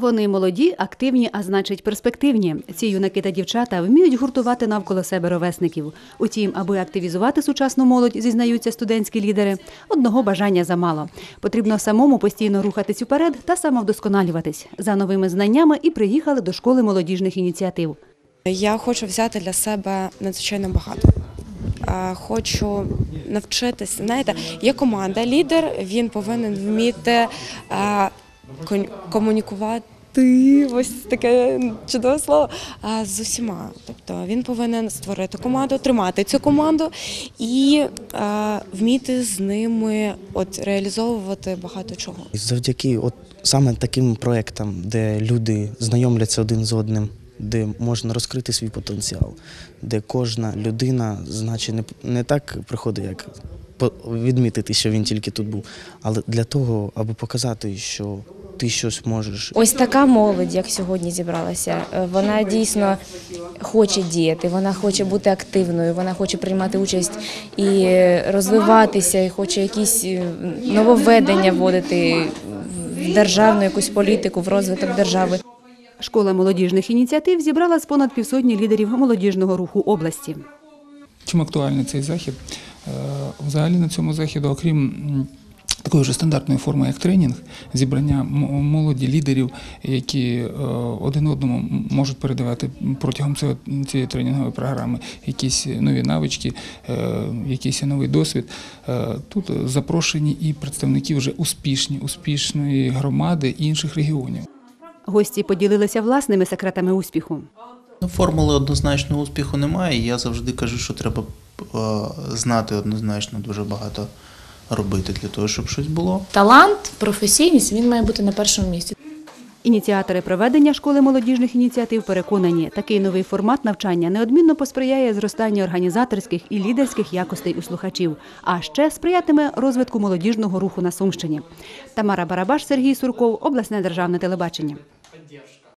Вони молоді, активні, а значить перспективні. Ці юнаки та дівчата вміють гуртувати навколо себе ровесників. Утім, аби активізувати сучасну молодь, зізнаються студентські лідери, одного бажання замало. Потрібно самому постійно рухатись уперед та самовдосконалюватись. За новими знаннями і приїхали до школи молодіжних ініціатив. Я хочу взяти для себе надзвичайно багато. Хочу навчитися. Знаєте, є команда, лідер, він повинен вміти комунікувати. Ось таке чудове слово з усіма. Тобто він повинен створити команду, тримати цю команду і вміти з ними от реалізовувати багато чого. Завдяки от саме таким проектам, де люди знайомляться один з одним, де можна розкрити свій потенціал, де кожна людина, значить, не, не так приходить, як відмітити, що він тільки тут був, але для того, аби показати, що ти щось можеш. Ось така молодь, як сьогодні зібралася, е, вона дійсно хоче діяти, вона хоче бути активною, вона хоче приймати участь і розвиватися, і хоче якісь е, нововведення вводити в державну якусь політику, в розвиток держави. Школа молодіжних ініціатив зібрала з понад півсотні лідерів молодіжного руху області. Чим актуальний цей захід? Е, Взагалі на цьому заходу, окрім м, такої вже стандартної форми, як тренінг, зібрання молоді лідерів, які е, один одному можуть передавати протягом цієї тренінгової програми якісь нові навички, е, якийсь новий досвід. Е, Тут запрошені і представники вже успішні, успішної громади інших регіонів. Гості поділилися власними секретами успіху. Ну, формули однозначного успіху немає. Я завжди кажу, що треба знати однозначно дуже багато робити для того, щоб щось було. Талант, професійність він має бути на першому місці. Ініціатори проведення школи молодіжних ініціатив переконані, такий новий формат навчання неодмінно посприяє зростанню організаторських і лідерських якостей у слухачів, а ще сприятиме розвитку молодіжного руху на Сумщині. Тамара Барабаш, Сергій Сурков, обласне державне телебачення.